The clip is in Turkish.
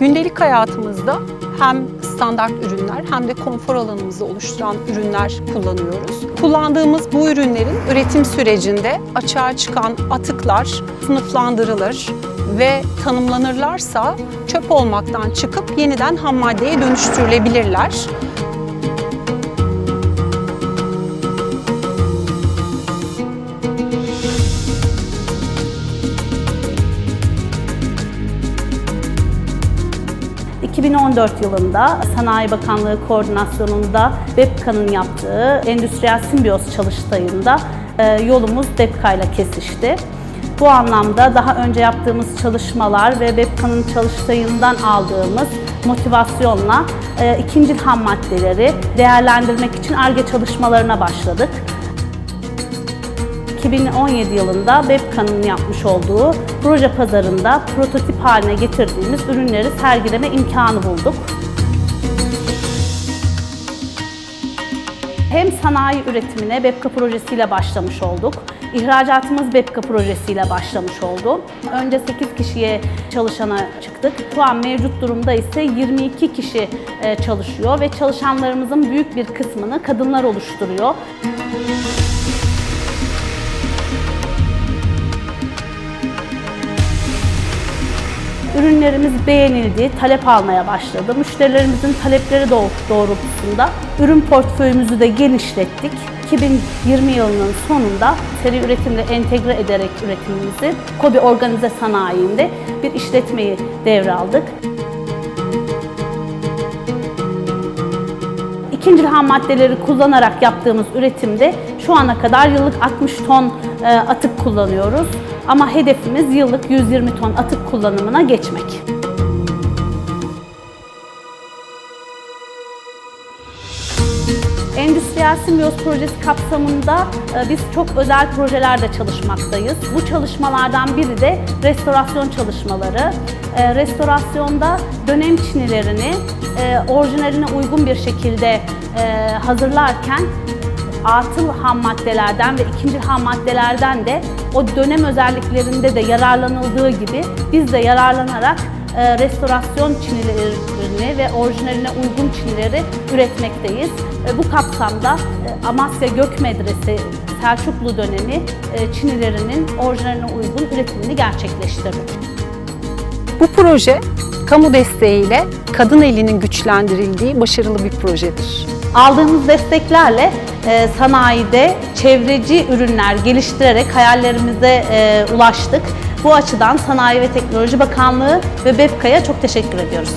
Gündelik hayatımızda hem standart ürünler hem de konfor alanımızı oluşturan ürünler kullanıyoruz. Kullandığımız bu ürünlerin üretim sürecinde açığa çıkan atıklar sınıflandırılır ve tanımlanırlarsa çöp olmaktan çıkıp yeniden ham maddeye dönüştürülebilirler. 2014 yılında Sanayi Bakanlığı koordinasyonunda BEPKA'nın yaptığı endüstriyel simbiyoz çalıştayında e, yolumuz BEPKA ile kesişti. Bu anlamda daha önce yaptığımız çalışmalar ve BEPKA'nın çalıştayından aldığımız motivasyonla e, ikinci ham maddeleri değerlendirmek için ARGE çalışmalarına başladık. 2017 yılında BEPKA'nın yapmış olduğu proje pazarında prototip haline getirdiğimiz ürünleri sergileme imkanı bulduk. Hem sanayi üretimine BEPKA projesiyle başlamış olduk. İhracatımız BEPKA projesiyle başlamış oldu. Önce 8 kişiye çalışana çıktık. Şu an mevcut durumda ise 22 kişi e, çalışıyor ve çalışanlarımızın büyük bir kısmını kadınlar oluşturuyor. Ürünlerimiz beğenildi, talep almaya başladı. Müşterilerimizin talepleri doğ- doğrultusunda ürün portföyümüzü de genişlettik. 2020 yılının sonunda seri üretimle entegre ederek üretimimizi Kobi Organize Sanayi'nde bir işletmeyi devraldık. İkinci ham maddeleri kullanarak yaptığımız üretimde şu ana kadar yıllık 60 ton e, atık kullanıyoruz. Ama hedefimiz yıllık 120 ton atık kullanımına geçmek. Endüstriyel simbiyoz projesi kapsamında e, biz çok özel projelerde çalışmaktayız. Bu çalışmalardan biri de restorasyon çalışmaları. E, Restorasyonda dönem çinilerini e, orijinaline uygun bir şekilde hazırlarken atıl ham maddelerden ve ikinci ham maddelerden de o dönem özelliklerinde de yararlanıldığı gibi biz de yararlanarak e, restorasyon çinilerini ve orijinaline uygun çinileri üretmekteyiz. E, bu kapsamda e, Amasya Gök Medrese Selçuklu dönemi e, çinilerinin orijinaline uygun üretimini gerçekleştirdik. Bu proje kamu desteğiyle kadın elinin güçlendirildiği başarılı bir projedir. Aldığımız desteklerle e, sanayide çevreci ürünler geliştirerek hayallerimize e, ulaştık. Bu açıdan Sanayi ve Teknoloji Bakanlığı ve BEPKA'ya çok teşekkür ediyoruz.